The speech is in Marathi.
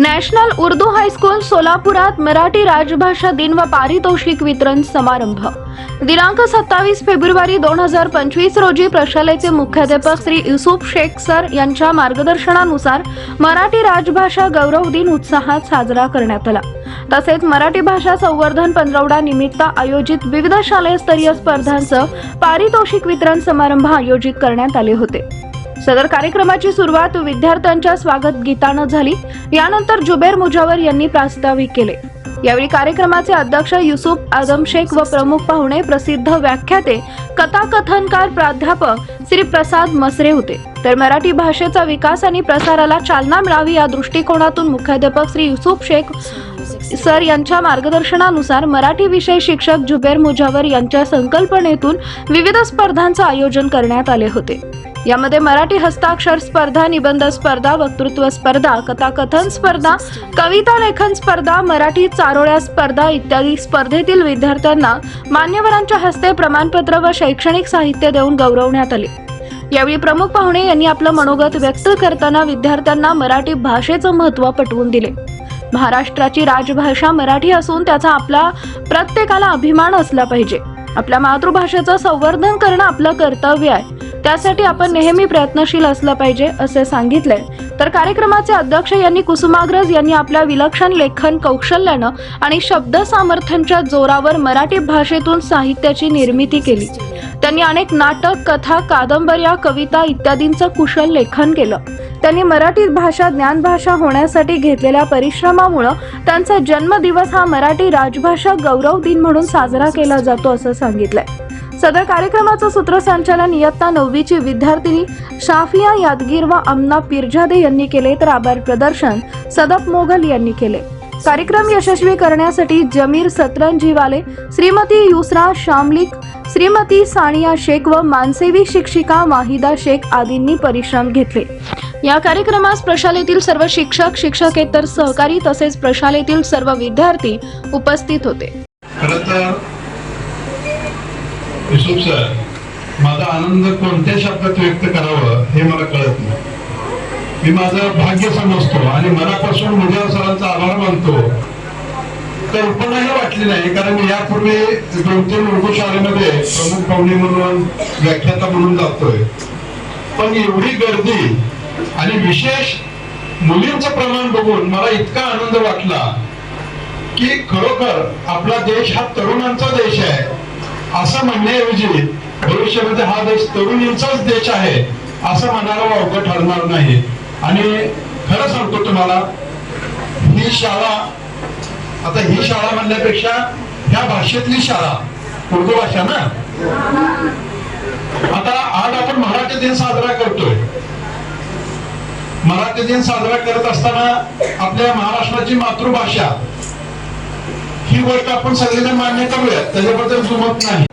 नॅशनल उर्दू हायस्कूल सोलापुरात मराठी राजभाषा दिन व पारितोषिक वितरण समारंभ. दिनांक सत्तावीस फेब्रुवारी दोन हजार पंचवीस रोजी प्रशालेचे मुख्याध्यापक श्री युसुफ शेख सर यांच्या मार्गदर्शनानुसार मराठी राजभाषा गौरव दिन उत्साहात साजरा करण्यात आला. तसेच मराठी भाषा संवर्धन पंधरवडा निमित्त आयोजित विविध शालेय स्तरीय स्पर्धांचं पारितोषिक वितरण समारंभ आयोजित करण्यात आले होते. सदर कार्यक्रमाची सुरुवात विद्यार्थ्यांच्या स्वागत गीतानं झाली. यानंतर जुबेर मुजावर यांनी प्रास्ताविक केले. यावेळी कार्यक्रमाचे अध्यक्ष युसुफ आदम शेख व प्रमुख पाहुणे प्रसिद्ध व्याख्याते कथाकथनकार प्राध्यापक श्री प्रसाद मसरे होते. तर मराठी भाषेचा विकास आणि प्रसाराला चालना मिळावी या दृष्टिकोनातून मुख्याध्यापक श्री युसुफ शेख सर यांच्या मार्गदर्शनानुसार मराठी विषय शिक्षक जुबेर मुजावर यांच्या संकल्पनेतून विविध स्पर्धांचं आयोजन करण्यात आले होते. यामध्ये मराठी हस्ताक्षर स्पर्धा निबंध स्पर्धा वक्तृत्व स्पर्धा कथाकथन स्पर्धा कविता लेखन स्पर्धा मराठी चारोळ्या स्पर्धा इत्यादी स्पर्धेतील विद्यार्थ्यांना मान्यवरांच्या हस्ते प्रमाणपत्र व शैक्षणिक साहित्य देऊन गौरवण्यात आले. यावेळी प्रमुख पाहुणे यांनी आपलं मनोगत व्यक्त करताना विद्यार्थ्यांना मराठी भाषेचं महत्त्व पटवून दिले. महाराष्ट्राची राजभाषा मराठी असून त्याचा आपला प्रत्येकाला अभिमान असला पाहिजे. आपल्या मातृभाषेचं संवर्धन करणं आपलं कर्तव्य आहे. त्यासाठी आपण नेहमी प्रयत्नशील असलं पाहिजे असे सांगितले तर कार्यक्रमाचे अध्यक्ष यांनी कुसुमाग्रज यांनी आपल्या विलक्षण लेखन कौशल्यानं आणि शब्द सामर्थ्यांच्या जोरावर मराठी भाषेतून साहित्याची निर्मिती केली. त्यांनी अनेक नाटक कथा कादंबऱ्या कविता इत्यादींचं कुशल लेखन केलं. त्यांनी मराठीत भाषा ज्ञानभाषा होण्यासाठी घेतलेल्या परिश्रमामुळं त्यांचा जन्मदिवस हा मराठी राजभाषा गौरव दिन म्हणून साजरा केला जातो असं सांगितलंय. सदर कार्यक्रमाचं सूत्रसंचालन इयत्ता नववीची विद्यार्थिनी शाफिया यादगीर व अमना पिरजादे यांनी केले तर आभार प्रदर्शन सदप मोगल यांनी केले. कार्यक्रम यशस्वी करण्यासाठी जमीर सतरंजीवाले श्रीमती युसरा शामलिक श्रीमती सानिया शेख व मानसेवी शिक्षिका वाहिदा शेख आदींनी परिश्रम घेतले. या कार्यक्रमास प्रशालेतील सर्व शिक्षक शिक्षकेतर सहकारी तसेच प्रशालेतील सर्व विद्यार्थी उपस्थित होते. सर माझा आनंद कोणत्या शब्दात व्यक्त करावं हे मला कळत नाही. मी माझं भाग्य समजतो आणि मनापासून मुजर सरांचा आभार मानतो. कल्पनाही वाटली नाही कारण यापूर्वी दोन तीन उर्दू प्रमुख पाहुणे म्हणून व्याख्याता म्हणून जातोय. पण एवढी गर्दी आणि विशेष मुलींचं प्रमाण बघून मला इतका आनंद वाटला की खरोखर आपला देश हा तरुणांचा देश आहे असं म्हणण्याऐवजी भविष्यामध्ये हा देश तरुणींचाच देश आहे असं म्हणायला वावगं ठरणार नाही. आणि खरं सांगतो तुम्हाला ही शाळा आता ही शाळा म्हणण्यापेक्षा ह्या भाषेतली शाळा उर्दू भाषा ना? आता आज आपण मराठी दिन साजरा करतोय. मराठी दिन साजरा करत असताना आपल्या महाराष्ट्राची मातृभाषा ही गोष्ट आपण सगळेजण मान्य करूयात त्याच्याबद्दल जुमत नाही.